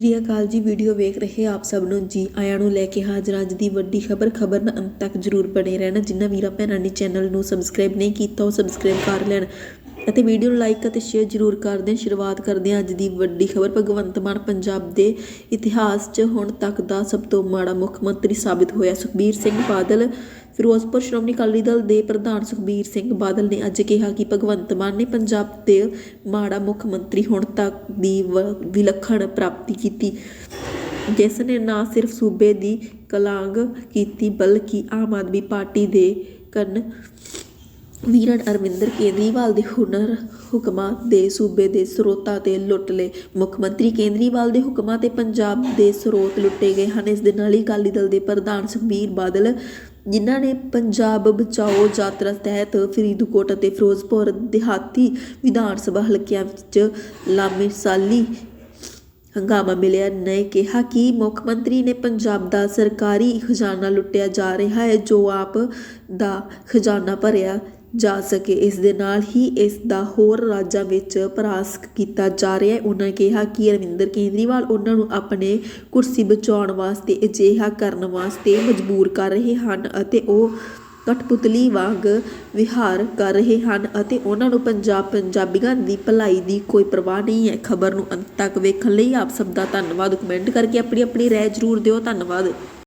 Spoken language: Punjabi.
ਸ੍ਰੀ ਅਕਾਲ ਜੀ, ਵੀਡੀਓ ਵੇਖ ਰਹੇ ਆਪ ਸਭ ਨੂੰ। ਜੀ ਆਇਆਂ ਨੂੰ ਲੈ ਕੇ ਹਾਜ਼ਰ ਅੱਜ ਦੀ ਵੱਡੀ ਖਬਰ। ਖਬਰ ਅੰਤ ਤੱਕ ਜਰੂਰ ਬਣੇ ਰਹਿਣਾ। ਜਿਨ੍ਹਾਂ ਵੀਰਾਂ, ਭੈਣਾਂ ਨੇ ਚੈਨਲ ਨੂੰ ਸਬਸਕ੍ਰਾਈਬ ਨਹੀਂ ਕੀਤਾ, ਉਹ ਸਬਸਕ੍ਰਾਈਬ ਕਰ ਲੈਣ। ਅਤੇ ਵੀਡੀਓ ਨੂੰ ਲਾਈਕ ਅਤੇ ਸ਼ੇਅਰ ਜਰੂਰ ਕਰ ਦੇਣ। ਸ਼ੁਰੂਆਤ ਕਰਦੇ ਹਾਂ ਅੱਜ ਦੀ ਵੱਡੀ ਖਬਰ। ਭਗਵੰਤ ਮਾਨ ਪੰਜਾਬ ਦੇ ਇਤਿਹਾਸ 'ਚ ਹੁਣ ਤੱਕ ਦਾ ਸਭ ਤੋਂ ਮਾੜਾ ਮੁੱਖ ਮੰਤਰੀ ਸਾਬਿਤ ਹੋਇਆ। ਸੁਖਬੀਰ ਸਿੰਘ ਬਾਦਲ, ਫਿਰੋਜ਼ਪੁਰ ਸ਼੍ਰੋਮਣੀ ਅਕਾਲੀ ਦਲ ਦੇ ਪ੍ਰਧਾਨ ਸੁਖਬੀਰ ਸਿੰਘ ਬਾਦਲ ਨੇ ਅੱਜ ਕਿਹਾ ਕਿ ਭਗਵੰਤ ਮਾਨ ਨੇ ਪੰਜਾਬ ਦੇ ਮਾੜਾ ਮੁੱਖ ਮੰਤਰੀ ਹੁਣ ਤੱਕ ਦੀ ਵ- ਵਿਲੱਖਣ ਪ੍ਰਾਪਤੀ ਕੀਤੀ। ਜਿਸ ਨੇ ਨਾ ਸਿਰਫ ਸੂਬੇ ਦੀ ਕਲਾਂਗ ਕੀਤੀ, ਬਲਕਿ ਆਮ ਆਦਮੀ ਪਾਰਟੀ ਦੇ ਕੰਨ ਵੀਰਨ ਅਰਵਿੰਦਰ ਕੇਜਰੀਵਾਲ ਦੇ ਹੁਨਰ ਹੁਕਮਾਂ ਦੇ ਸੂਬੇ ਦੇ ਸਰੋਤਾਂ ਤੇ ਲੁੱਟ ਲਏ। ਮੁੱਖ ਮੰਤਰੀ ਕੇਜਰੀਵਾਲ ਦੇ ਹੁਕਮਾਂ ਤੇ ਪੰਜਾਬ ਦੇ ਸਰੋਤ ਲੁੱਟੇ ਗਏ ਹਨ। ਇਸ ਦੇ ਨਾਲ ਹੀ ਅਕਾਲੀ ਦਲ ਦੇ ਪ੍ਰਧਾਨ ਸੁਖਬੀਰ ਬਾਦਲ, ਜਿਨ੍ਹਾਂ ਨੇ ਪੰਜਾਬ ਬਚਾਓ ਯਾਤਰਾ ਤਹਿਤ ਫਰੀਦਕੋਟ ਅਤੇ ਫਿਰੋਜ਼ਪੁਰ ਦਿਹਾਤੀ ਵਿਧਾਨ ਸਭਾ ਹਲਕਿਆਂ ਵਿੱਚ ਲਾਮਿਸਾਲੀ ਹੰਗਾਮਾ ਮਿਲਿਆ। ਨੇ ਕਿਹਾ ਕਿ ਮੁੱਖ ਮੰਤਰੀ ਨੇ ਪੰਜਾਬ ਦਾ ਸਰਕਾਰੀ ਖਜ਼ਾਨਾ ਲੁੱਟਿਆ ਜਾ ਰਿਹਾ ਹੈ, ਜੋ ਆਪ ਦਾ ਖਜ਼ਾਨਾ ਭਰਿਆ ਜਾ ਸਕੇ। ਇਸ ਦੇ ਨਾਲ ਹੀ ਇਸ ਦਾ ਹੋਰ ਰਾਜਾਂ ਵਿੱਚ ਪ੍ਰਾਸ ਕੀਤਾ ਜਾ ਰਿਹਾ ਹੈ। ਉਹਨਾਂ ਕਿਹਾ ਕਿ ਅਰਵਿੰਦਰ ਕੇਜਰੀਵਾਲ ਉਹਨਾਂ ਨੂੰ ਆਪਣੇ ਕੁਰਸੀ ਬਚਾਉਣ ਵਾਸਤੇ ਅਜਿਹਾ ਕਰਨ ਵਾਸਤੇ ਮਜਬੂਰ ਕਰ ਰਹੇ ਹਨ ਅਤੇ ਉਹ ਕਠਪੁਤਲੀ ਵਾਂਗ ਵਿਹਾਰ ਕਰ ਰਹੇ ਹਨ ਅਤੇ ਉਹਨਾਂ ਨੂੰ ਪੰਜਾਬ ਪੰਜਾਬੀਆਂ ਦੀ ਭਲਾਈ ਦੀ ਕੋਈ ਪਰਵਾਹ ਨਹੀਂ ਹੈ। ਖਬਰ ਨੂੰ ਅੰਤ ਤੱਕ ਵੇਖਣ ਲਈ ਆਪ ਸਭ ਦਾ ਧੰਨਵਾਦ। ਕਮੈਂਟ ਕਰਕੇ ਆਪਣੀ ਆਪਣੀ ਰਾਏ ਜ਼ਰੂਰ ਦਿਓ। ਧੰਨਵਾਦ।